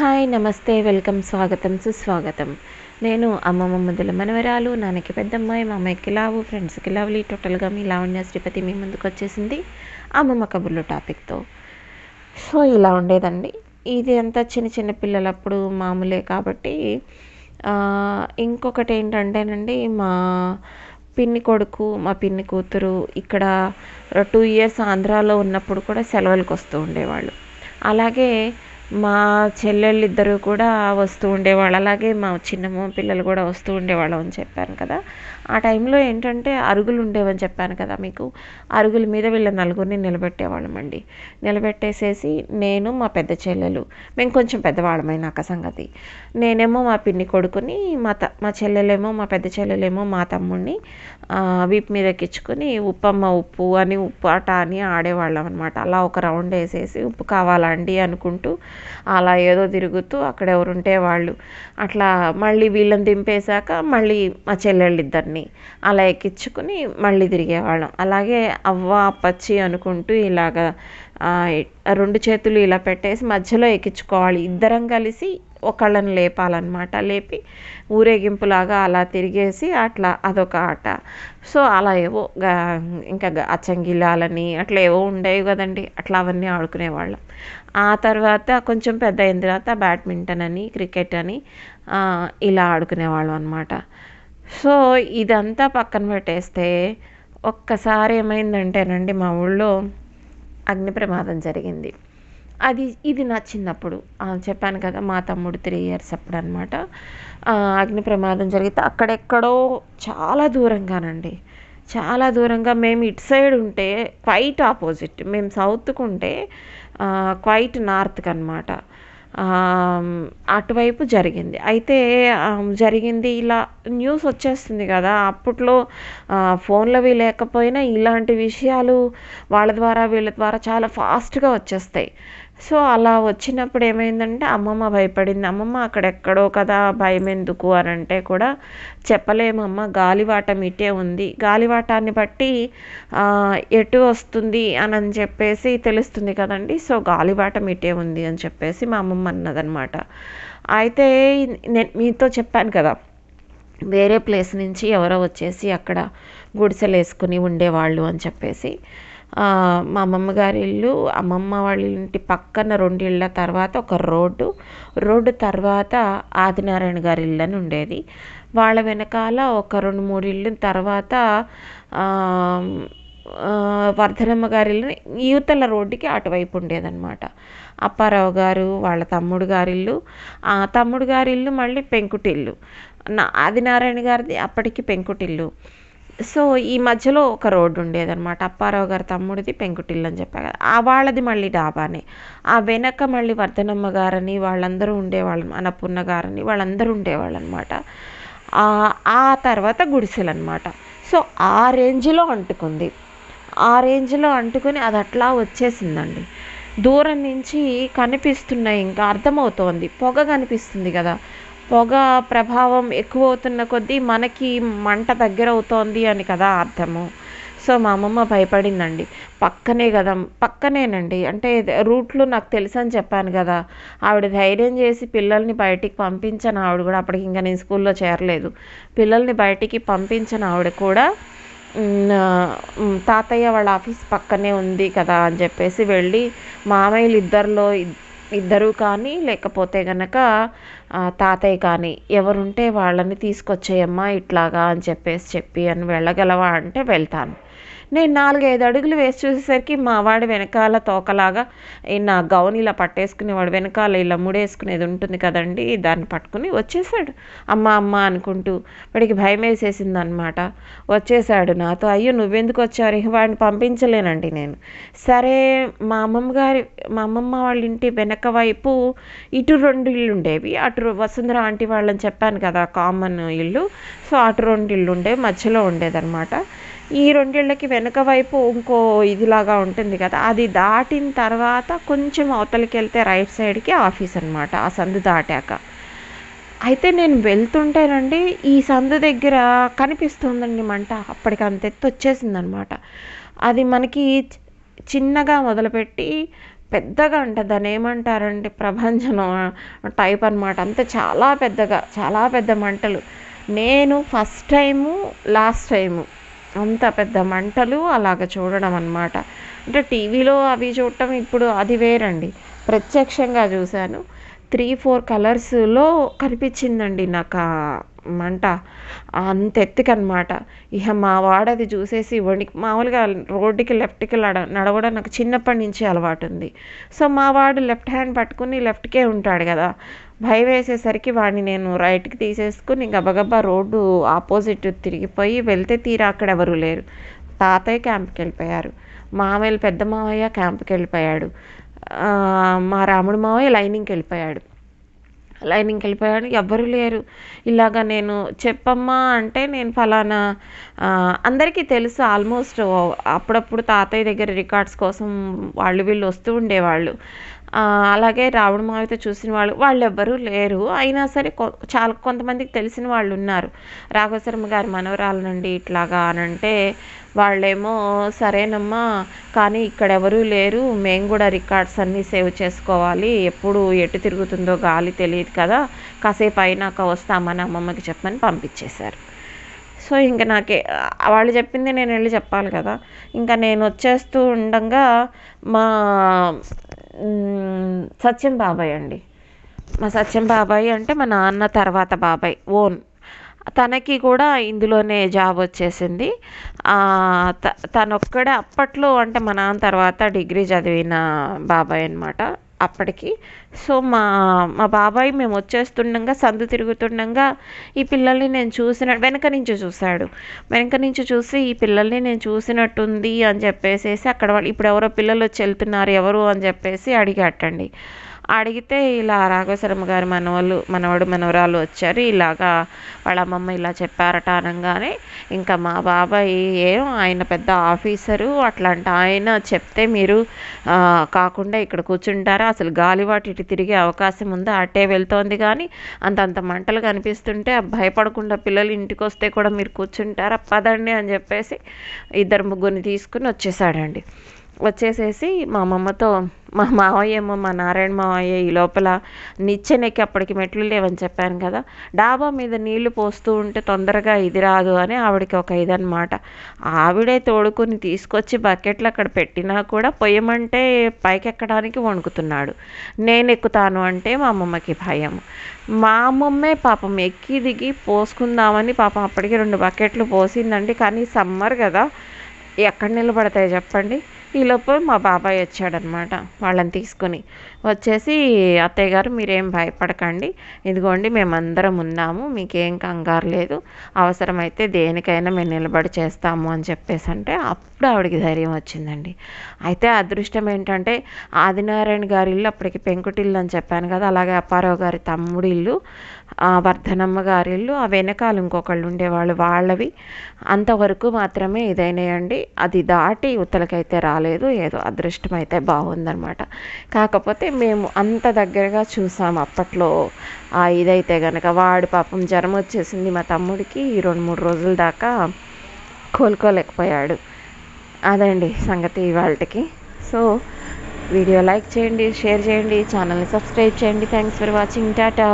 Hi నమస్తే welcome స్వాగతం సుస్వాగతం. నేను అమ్మమ్మ ముద్దుల మనవరాలు నాన్నకి పెద్దమ్మాయి మా అమ్మాయికి లావు ఫ్రెండ్స్కి లవ్లీ టోటల్గా మీ లావణ్య శ్రీపతి మీ ముందుకు వచ్చేసింది అమ్మమ్మ కబుర్లు టాపిక్తో. సో ఇలా ఉండేదండి. ఇది అంతా చిన్న చిన్న పిల్లలప్పుడు మామూలే కాబట్టి ఇంకొకటి ఏంటంటేనండి మా పిన్ని కొడుకు మా పిన్ని కూతురు ఇక్కడ టూ ఇయర్స్ ఆంధ్రాలో ఉన్నప్పుడు కూడా సెలవులకు వస్తూ ఉండేవాళ్ళు. అలాగే మా చెల్లెళ్ళు ఇద్దరు కూడా వస్తూ ఉండేవాళ్ళు. అలాగే మా చిన్నమ్మ పిల్లలు కూడా వస్తూ ఉండేవాళ్ళు అని చెప్పాను కదా. ఆ టైంలో ఏంటంటే అరుగులు ఉండేవని చెప్పాను కదా మీకు. అరుగుల మీద వీళ్ళ నలుగురిని నిలబెట్టేవాళ్ళం అండి. నిలబెట్టేసేసి నేను మా పెద్ద చెల్లెలు మేము కొంచెం పెద్దవాళ్ళమైన సంగతి. నేనేమో మా పిన్ని కొడుకుని మా త మా చెల్లెలేమో మా పెద్ద చెల్లెలేమో మా తమ్ముడిని వీపు మీద ఎక్కించుకొని ఉప్పమ్మ ఉప్పు అని ఉప్పు అట అని ఆడేవాళ్ళం అనమాట అలా ఒక రౌండ్ వేసేసి ఉప్పు కావాలండి అనుకుంటూ అలా ఏదో తిరుగుతూ అక్కడ ఎవరుంటే వాళ్ళు. అట్లా మళ్ళీ వీళ్ళని దింపేశాక మళ్ళీ మా చెల్లెళ్ళిద్దరిని అలా ఎక్కించుకుని మళ్ళీ తిరిగేవాళ్ళం. అలాగే అవ్వ అప్పచ్చి అనుకుంటూ ఇలాగా రెండు చేతులు ఇలా పెట్టేసి మధ్యలో ఎక్కించుకోవాలి. ఇద్దరం కలిసి ఒకళ్ళని లేపాలన్నమాట. లేపి ఊరేగింపులాగా అలా తిరిగేసి అట్లా అదొక ఆట. సో అలా ఏవో గా- ఇంకా అచ్చంగిలాలని అట్లా ఏవో ఉండేవి కదండి. అట్లా అవన్నీ ఆడుకునేవాళ్ళం. ఆ తర్వాత కొంచెం పెద్ద అయిన తర్వాత బ్యాడ్మింటన్ అని క్రికెట్ అని ఇలా ఆడుకునేవాళ్ళం అనమాట సో ఇదంతా పక్కన పెట్టేస్తే ఒక్కసారి ఏమైందంటేనండి మా ఊళ్ళో అగ్ని ప్రమాదం జరిగింది. అది ఇది నా చిన్నప్పుడు చెప్పాను కదా మా తమ్ముడు త్రీ ఇయర్స్ అప్పుడు అనమాట అగ్ని ప్రమాదం జరిగితే అక్కడెక్కడో చాలా దూరంగానండి. చాలా దూరంగా మేము ఇటు సైడ్ ఉంటే క్వైట్ ఆపోజిట్ మేము సౌత్కు ఉంటే క్వైట్ నార్త్కి అనమాట అటువైపు జరిగింది. అయితే జరిగింది ఇలా న్యూస్ వచ్చేస్తుంది కదా అప్పట్లో ఫోన్లవి లేకపోయినా ఇలాంటి విషయాలు వాళ్ళ ద్వారా వీళ్ళ ద్వారా చాలా ఫాస్ట్గా వచ్చేస్తాయి. సో అలా వచ్చినప్పుడు ఏమైందంటే అమ్మమ్మ భయపడింది. అమ్మమ్మ అక్కడెక్కడో కదా భయం ఎందుకు అని అంటే కూడా చెప్పలేమమ్మ గాలివాటం ఇటే ఉంది. గాలివాటాన్ని బట్టి ఎటు వస్తుంది? అని అని చెప్పేసి తెలుస్తుంది కదండి. సో గాలివాటం ఇటే ఉంది అని చెప్పేసి మా అమ్మమ్మ అన్నదనమాట. అయితే నేను మీతో చెప్పాను కదా వేరే ప్లేస్ నుంచి ఎవరో వచ్చేసి అక్కడ గుడిసెలు వేసుకుని ఉండేవాళ్ళు అని చెప్పేసి. మా అమ్మమ్మ గారి ఇల్లు అమ్మమ్మ వాళ్ళ ఇంటి పక్కన రెండు ఇళ్ళ తర్వాత ఒక రోడ్డు. రోడ్డు తర్వాత ఆదినారాయణ గారి ఇల్లు అని ఉండేది. వాళ్ళ వెనకాల ఒక రెండు మూడు ఇళ్ళు తర్వాత వర్ధనమ్మ గారి ఇల్లు. యువతల రోడ్డుకి అటువైపు ఉండేదన్నమాట. అప్పారావు గారు వాళ్ళ తమ్ముడు గారిల్లు ఆ తమ్ముడు గారిల్లు మళ్ళీ పెంకుటిల్లు. నా ఆదినారాయణ గారిది అప్పటికి పెంకుటిల్లు. సో ఈ మధ్యలో ఒక రోడ్డు ఉండేదన్నమాట. అప్పారావు గారి తమ్ముడిది పెంకుటిల్లు అని చెప్పా కదా. ఆ వాళ్ళది మళ్ళీ డాబానే. ఆ వెనక మళ్ళీ వర్ధనమ్మ గారని వాళ్ళందరూ ఉండేవాళ్ళు అన్నపూర్ణ గారని వాళ్ళందరూ ఉండేవాళ్ళు అనమాట ఆ తర్వాత గుడిసెలు అనమాట సో ఆ రేంజ్లో అంటుకుంది. ఆ రేంజ్లో అంటుకుని అది అట్లా వచ్చేసిందండి. దూరం నుంచి కనిపిస్తున్నాయి ఇంకా అర్థమవుతోంది. పొగ కనిపిస్తుంది కదా. పొగ ప్రభావం ఎక్కువ అవుతున్న కొద్దీ మనకి మంట దగ్గర అవుతోంది అని కదా అర్థము. సో మా అమ్మమ్మ భయపడిందండి. పక్కనే కదా పక్కనేనండి. అంటే రూట్లు నాకు తెలుసు అని చెప్పాను కదా. ఆవిడ ధైర్యం చేసి పిల్లల్ని బయటికి పంపించను ఆవిడ కూడా అప్పటికి ఇంకా నేను స్కూల్లో చేరలేదు. పిల్లల్ని బయటికి పంపించను ఆవిడ కూడా తాతయ్య వాళ్ళ ఆఫీస్ పక్కనే ఉంది కదా అని చెప్పేసి వెళ్ళి మామయ్యలు ఇద్దరిలో ఇద్దరు కానీ లేకపోతే గనక తాతయ్య కానీ ఎవరుంటే వాళ్ళని తీసుకొచ్చేయమ్మా ఇట్లాగా అని చెప్పేసి చెప్పి అని వెళ్ళగలవా అంటే వెళ్తాను. నేను నాలుగైదు అడుగులు వేసి చూసేసరికి మా వాడు వెనకాల తోకలాగా ఈ నా గౌన్ ఇలా పట్టేసుకునేవాడు వెనకాల ఇలా ముడేసుకునేది ఉంటుంది కదండి దాన్ని పట్టుకుని వచ్చేసాడు. అమ్మ అమ్మ అనుకుంటూ వాడికి భయం వేసేసింది అనమాట వచ్చేసాడు నాతో అయ్యో నువ్వెందుకు వచ్చారు? ఇక వాడిని పంపించలేనండి నేను. సరే మా అమ్మమ్మ గారి మా అమ్మమ్మ వాళ్ళ ఇంటి వెనక వైపు ఇటు రెండు ఇళ్ళు ఉండేవి అటు వసుంధర ఆంటీ వాళ్ళని చెప్పాను కదా కామన్ ఇల్లు. సో అటు రెండు ఇళ్ళు ఉండేవి మధ్యలో ఉండేదన్నమాట. ఈ రెండిళ్ళకి వెనుక వైపు ఇంకో ఇదిలాగా ఉంటుంది కదా అది దాటిన తర్వాత కొంచెం అవతలికి వెళ్తే రైట్ సైడ్కి ఆఫీస్ అనమాట ఆ సందు దాటాక. అయితే నేను వెళ్తుంటేనండి ఈ సందు దగ్గర కనిపిస్తుందండి మంట అప్పటికి అంత ఎత్తు వచ్చేసిందనమాట అది మనకి చిన్నగా మొదలుపెట్టి పెద్దగా అంట దాన్ని ఏమంటారంటే ప్రభంజనం టైప్ అనమాట అంతే చాలా పెద్దగా చాలా పెద్ద మంటలు. నేను ఫస్ట్ టైము లాస్ట్ టైము. అంత పెద్ద మంటలు అలాగ చూడడం అనమాట అంటే టీవీలో అవి చూడటం ఇప్పుడు అది వేరండి. ప్రత్యక్షంగా చూశాను. త్రీ ఫోర్ కలర్స్లో కనిపించిందండి నాకు మంట. అంత ఎత్తుకనమాట. ఇక మా వాడది చూసేసి వణికి మామూలుగా రోడ్డుకి లెఫ్ట్కి నడ నడవడం నాకు చిన్నప్పటి నుంచి అలవాటు ఉంది సో మా వాడు లెఫ్ట్ హ్యాండ్ పట్టుకుని లెఫ్ట్కే ఉంటాడు కదా. భయం వేసేసరికి వాడిని నేను రైట్కి తీసేసుకుని గబగబా రోడ్డు ఆపోజిట్ తిరిగిపోయి వెళ్తే తీరా అక్కడ ఎవరు లేరు. తాతయ్య క్యాంప్కి వెళ్ళిపోయారు మామయ్య పెద్ద మావయ్య క్యాంప్కి వెళ్ళిపోయాడు మా రాముడు మావయ్య లైనింగ్కి వెళ్ళిపోయాడు లైనింగ్కి వెళ్ళిపోయాడు ఎవ్వరు లేరు. ఇలాగ నేను చెప్పమ్మా అంటే నేను ఫలానా అందరికీ తెలుసు ఆల్మోస్ట్ అప్పుడప్పుడు తాతయ్య దగ్గర రికార్డ్స్ కోసం వాళ్ళు వీళ్ళు వస్తూ ఉండేవాళ్ళు. అలాగే రావణ మావితో చూసిన వాళ్ళు వాళ్ళు ఎవ్వరూ లేరు. అయినా సరే కొ- చాలా కొంతమందికి తెలిసిన వాళ్ళు ఉన్నారు. రాఘవశర్మ గారి మనవరాల నుండి ఇట్లాగా అని అంటే వాళ్ళేమో సరేనమ్మా కానీ ఇక్కడ ఎవరూ లేరు. మేము కూడా రికార్డ్స్ అన్నీ సేవ్ చేసుకోవాలి. ఎప్పుడు ఎటు తిరుగుతుందో గాలి తెలియదు కదా. కాసేపు అయినాక వస్తామని అమ్మమ్మకి చెప్పమని పంపించేశారు. సో ఇంకా నాకే వాళ్ళు చెప్పింది నేను వెళ్ళి చెప్పాలి కదా. ఇంకా నేను వచ్చేస్తూ ఉండగా మా సత్యం బాబాయ్ అండి. మా సత్యం బాబాయ్ అంటే మా నాన్న తర్వాత బాబాయ్ ఓన్. తనకి కూడా ఇందులోనే జాబ్ వచ్చేసింది. తనొక్కడే అప్పట్లో అంటే మా నాన్న తర్వాత డిగ్రీ చదివిన బాబాయ్ అనమాట అప్పటికి. సో మా మా బాబాయ్ మేము వచ్చేస్తుండగా సందు తిరుగుతుండగా ఈ పిల్లల్ని నేను చూసిన వెనక నుంచి చూశాడు. వెనక నుంచి చూసి ఈ పిల్లల్ని నేను చూసినట్టుంది అని చెప్పేసేసి అక్కడ వాళ్ళు ఇప్పుడు ఎవరో పిల్లలు వచ్చి వెళ్తున్నారు ఎవరు? అని చెప్పేసి అడిగట్టండి అడిగితే ఇలా రాఘవశర్మ గారి మనవలు మనవడు మనవరాలు వచ్చారు. ఇలాగా వాళ్ళ అమ్మమ్మ ఇలా చెప్పారట అనగానే ఇంకా మా బాబాయ్ ఏం ఆయన పెద్ద ఆఫీసరు అట్లాంటి ఆయన చెప్తే మీరు కాకుండా ఇక్కడ కూర్చుంటారా? అసలు గాలివాటి ఇటు తిరిగే అవకాశం ఉందా? అట్టే వెళ్తోంది కానీ అంతంత మంటలు కనిపిస్తుంటే భయపడకుండా పిల్లలు ఇంటికి వస్తే కూడా మీరు కూర్చుంటారా? పదండి అని చెప్పేసి ఇద్దరు ముగ్గురిని తీసుకుని వచ్చేసాడండి వచ్చేసేసి మా అమ్మమ్మతో మా మావయ్య ఏమో మా నారాయణ మావయ్య ఈ లోపల నిచ్చెనెక్కి అప్పటికి మెట్లు లేవని చెప్పాను కదా. డాబా మీద నీళ్ళు పోస్తూ ఉంటే తొందరగా ఇది రాదు అని ఆవిడకి ఒక ఇదనమాట ఆవిడే తోడుకుని తీసుకొచ్చి బకెట్లు అక్కడ పెట్టినా కూడా పొయ్యమంటే పైకెక్కడానికి వణుకుతున్నాడు. నేను ఎక్కుతాను అంటే మా అమ్మమ్మకి భయం. మా అమ్మమ్మే పాపం ఎక్కి దిగి పోసుకుందామని పాపం అప్పటికి రెండు బకెట్లు పోసిందండి. కానీ సమ్మర్ కదా. ఎక్కడ నిలబడతాయి చెప్పండి? ఈలోపు మా బాబాయ్ వచ్చాడనమాట వాళ్ళని తీసుకుని. వచ్చేసి అత్తయ్య గారు మీరేం భయపడకండి. ఇదిగోండి మేమందరం ఉన్నాము. మీకేం కంగారు లేదు. అవసరమైతే దేనికైనా మేము నిలబడి చేస్తాము అని చెప్పేసి అంటే అప్పుడు ఆవిడకి ధైర్యం వచ్చిందండి. అయితే అదృష్టం ఏంటంటే ఆదినారాయణ గారి ఇల్లు అప్పటికి పెంకుటిల్లు అని చెప్పాను కదా అలాగే అప్పారావు గారి తమ్ముడి ఇల్లు వర్ధనమ్మ గారి ఇల్లు ఆ వెనకాల ఇంకొకళ్ళు ఉండేవాళ్ళు వాళ్ళవి. అంతవరకు మాత్రమే ఇదైనాయండి. అది దాటి ఉత్తలకైతే రాలేదు. ఏదో అదృష్టం అయితే బాగుందనమాట కాకపోతే మేము అంత దగ్గరగా చూసాం అప్పట్లో. ఆ ఇదైతే కనుక వాడు పాపం జ్వరం వచ్చేసింది మా తమ్ముడికి ఈ రెండు మూడు రోజుల దాకా కోలుకోలేకపోయాడు. అదండి సంగతి వాళ్ళకి సో వీడియో లైక్ చేయండి షేర్ చేయండి ఛానల్ని సబ్స్క్రైబ్ చేయండి. Thanks for watching. టాటా!